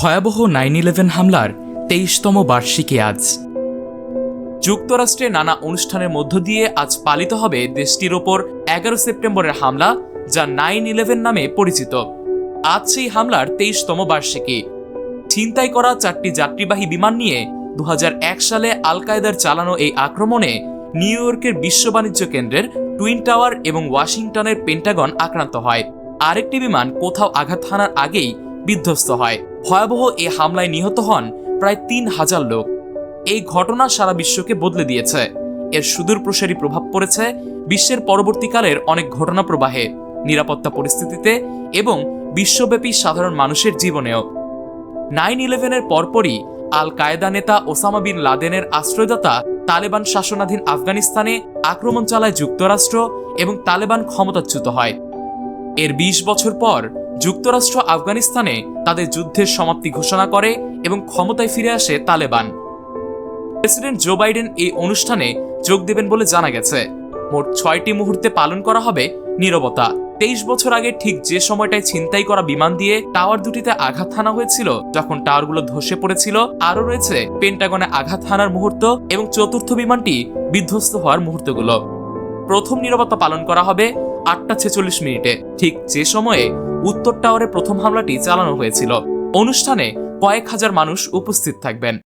ভয়াবহ nine eleven হামলার তেইশতম বার্ষিকী আজ। যুক্তরাষ্ট্রে নানা অনুষ্ঠানের মধ্য দিয়ে আজ পালিত হবে দেশটির ওপর এগারো সেপ্টেম্বরের হামলা, যা নাইন ইলেভেন নামে পরিচিত। আজ সেই হামলার তেইশতম বার্ষিকী। ছিনতাই করা চারটি যাত্রীবাহী বিমান নিয়ে দু হাজার এক সালে আল কায়দার চালানো এই আক্রমণে নিউ ইয়র্কের বিশ্ব বাণিজ্য কেন্দ্রের টুইন টাওয়ার এবং ওয়াশিংটনের পেন্টাগন আক্রান্ত হয়। আরেকটি বিমান কোথাও আঘাত হানার আগেই বিধ্বস্ত হয়। ভয়াবহ এই হামলায় নিহত হন প্রায় তিন হাজার লোক। এই ঘটনা সারা বিশ্বকে বদলে দিয়েছে। এর সুদূর প্রসারী প্রভাব পড়েছে বিশ্বের পরবর্তীকালের অনেক ঘটনা প্রবাহে নিরাপত্তা পরিস্থিতিতে এবং বিশ্বব্যাপী সাধারণ মানুষের জীবনেও। নাইন ইলেভেনের পরপরই আল কায়দা নেতা ওসামা বিন লাদেনের আশ্রয়দাতা তালেবান শাসনাধীন আফগানিস্তানে আক্রমণ চালায় যুক্তরাষ্ট্র এবং তালেবান ক্ষমতাচ্যুত হয়। এর ২০ বছর পর যুক্তরাষ্ট্র আফগানিস্তানে তাদের যুদ্ধের সমাপ্তি ঘোষণা করে এবং ক্ষমতায় ফিরে আসে তালেবান। প্রেসিডেন্ট জো বাইডেন এই অনুষ্ঠানে যোগ দেবেন বলে জানা গেছে। মোট ছয়টি মুহূর্তে পালন করা হবে নীরবতা। তেইশ বছর আগে ঠিক যে সময়টায় ছিনতাই করা বিমান দিয়ে টাওয়ার দুটিতে আঘাত হানা হয়েছিল, যখন টাওয়ারগুলো ধসে পড়েছিল, আরও রয়েছে পেন্টাগনে আঘাত হানার মুহূর্ত এবং চতুর্থ বিমানটি বিধ্বস্ত হওয়ার মুহূর্তগুলো। প্রথম নীরবতা পালন করা হবে আটটা ছেচল্লিশ মিনিটে। ঠিক যে সময়ে উত্তর টাওয়ারে প্রথম হামলাটি চালানো হয়েছিল। অনুষ্ঠানে কয়েক হাজার মানুষ উপস্থিত থাকবেন।